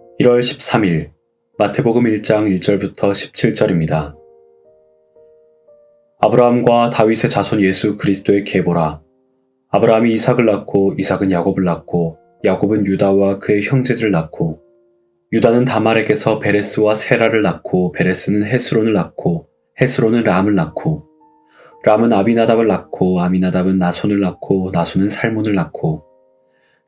1월 13일 마태복음 1장 1절부터 17절입니다. 아브라함과 다윗의 자손 예수 그리스도의 계보라. 아브라함이 이삭을 낳고 이삭은 야곱을 낳고 야곱은 유다와 그의 형제들을 낳고 유다는 다말에게서 베레스와 세라를 낳고 베레스는 헤스론을 낳고 헤스론은 람을 낳고 람은 아비나답을 낳고 아미나답은 나손을 낳고 나손은 살몬을 낳고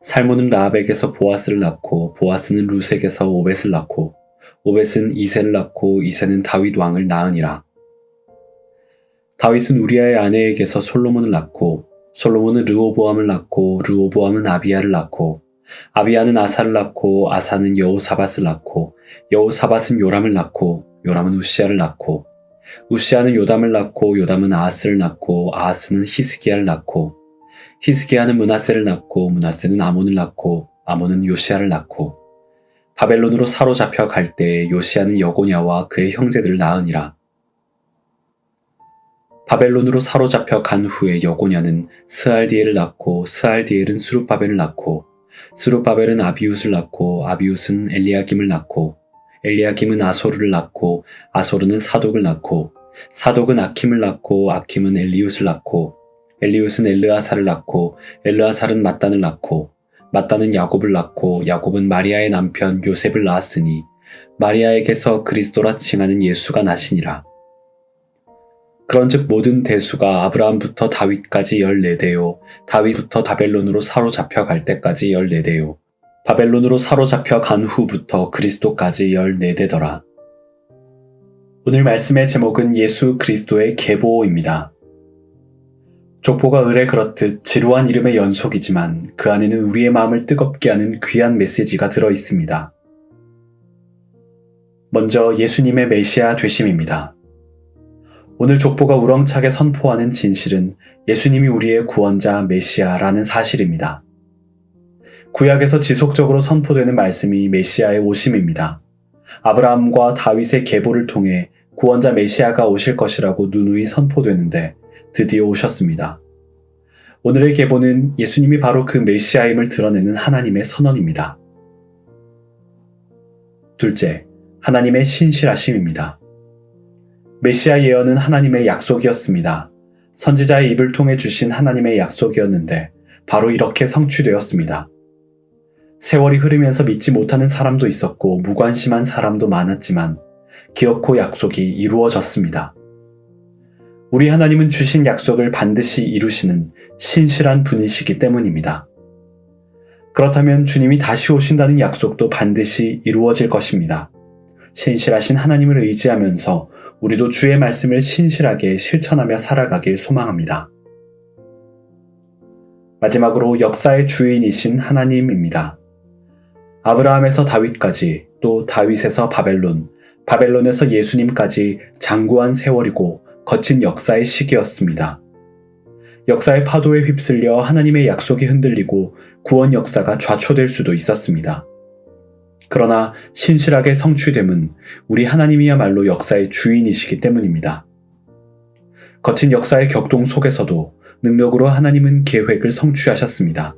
살몬은 라합에게서 보아스를 낳고 보아스는 루색에서 오벳을 낳고 오벳은 이세를 낳고 이세는 다윗 왕을 낳으니라. 다윗은 우리아의 아내에게서 솔로몬을 낳고 솔로몬은 르오보암을 낳고 르오보암은 아비야를 낳고 아비야는 아사를 낳고 아사는 여호사밧을 낳고 여호사밧은 요람을 낳고 요람은 우시아를 낳고 우시아는 요담을 낳고 요담은 아하스를 낳고 아하스는 히스기야를 낳고 히스기야는 문하세를 낳고 문하세는 아몬을 낳고 아몬은 요시아를 낳고 바벨론으로 사로잡혀 갈때 요시아는 여고냐와 그의 형제들을 낳으니라. 바벨론으로 사로잡혀 간 후에 여고냐는 스알디엘을 낳고 스알디엘은 수룹바벨을 낳고 스룹바벨은 아비웃을 낳고 아비웃은 엘리야김을 낳고 엘리야김은 아소르를 낳고 아소르는 사독을 낳고 사독은 아킴을 낳고 아킴은 엘리웃을 낳고 엘리웃은 엘르아사를 낳고 엘르아살은 마단을 낳고 마단은 야곱을 낳고 야곱은 마리아의 남편 요셉을 낳았으니 마리아에게서 그리스도라 칭하는 예수가 나시니라. 그런즉 모든 대수가 아브라함부터 다윗까지 열네대요 다윗부터 바벨론으로 사로잡혀 갈 때까지 열네대요 바벨론으로 사로잡혀 간 후부터 그리스도까지 열네대더라 오늘 말씀의 제목은 예수 그리스도의 계보입니다. 족보가 을에 그렇듯 지루한 이름의 연속이지만 그 안에는 우리의 마음을 뜨겁게 하는 귀한 메시지가 들어 있습니다. 먼저 예수님의 메시아 되심입니다. 오늘 족보가 우렁차게 선포하는 진실은 예수님이 우리의 구원자 메시아라는 사실입니다. 구약에서 지속적으로 선포되는 말씀이 메시아의 오심입니다. 아브라함과 다윗의 계보를 통해 구원자 메시아가 오실 것이라고 누누이 선포되는데 드디어 오셨습니다. 오늘의 계보는 예수님이 바로 그 메시아임을 드러내는 하나님의 선언입니다. 둘째, 하나님의 신실하심입니다. 메시아 예언은 하나님의 약속이었습니다. 선지자의 입을 통해 주신 하나님의 약속이었는데 바로 이렇게 성취되었습니다. 세월이 흐르면서 믿지 못하는 사람도 있었고 무관심한 사람도 많았지만 기어코 약속이 이루어졌습니다. 우리 하나님은 주신 약속을 반드시 이루시는 신실한 분이시기 때문입니다. 그렇다면 주님이 다시 오신다는 약속도 반드시 이루어질 것입니다. 신실하신 하나님을 의지하면서 우리도 주의 말씀을 신실하게 실천하며 살아가길 소망합니다. 마지막으로 역사의 주인이신 하나님입니다. 아브라함에서 다윗까지 또 다윗에서 바벨론, 바벨론에서 예수님까지 장구한 세월이고 거친 역사의 시기였습니다. 역사의 파도에 휩쓸려 하나님의 약속이 흔들리고 구원 역사가 좌초될 수도 있었습니다. 그러나 신실하게 성취됨은 우리 하나님이야말로 역사의 주인이시기 때문입니다. 거친 역사의 격동 속에서도 능력으로 하나님은 계획을 성취하셨습니다.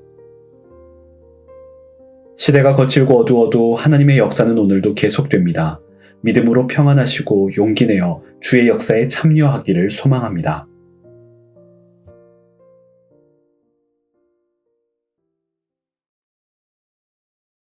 시대가 거칠고 어두워도 하나님의 역사는 오늘도 계속됩니다. 믿음으로 평안하시고 용기 내어 주의 역사에 참여하기를 소망합니다.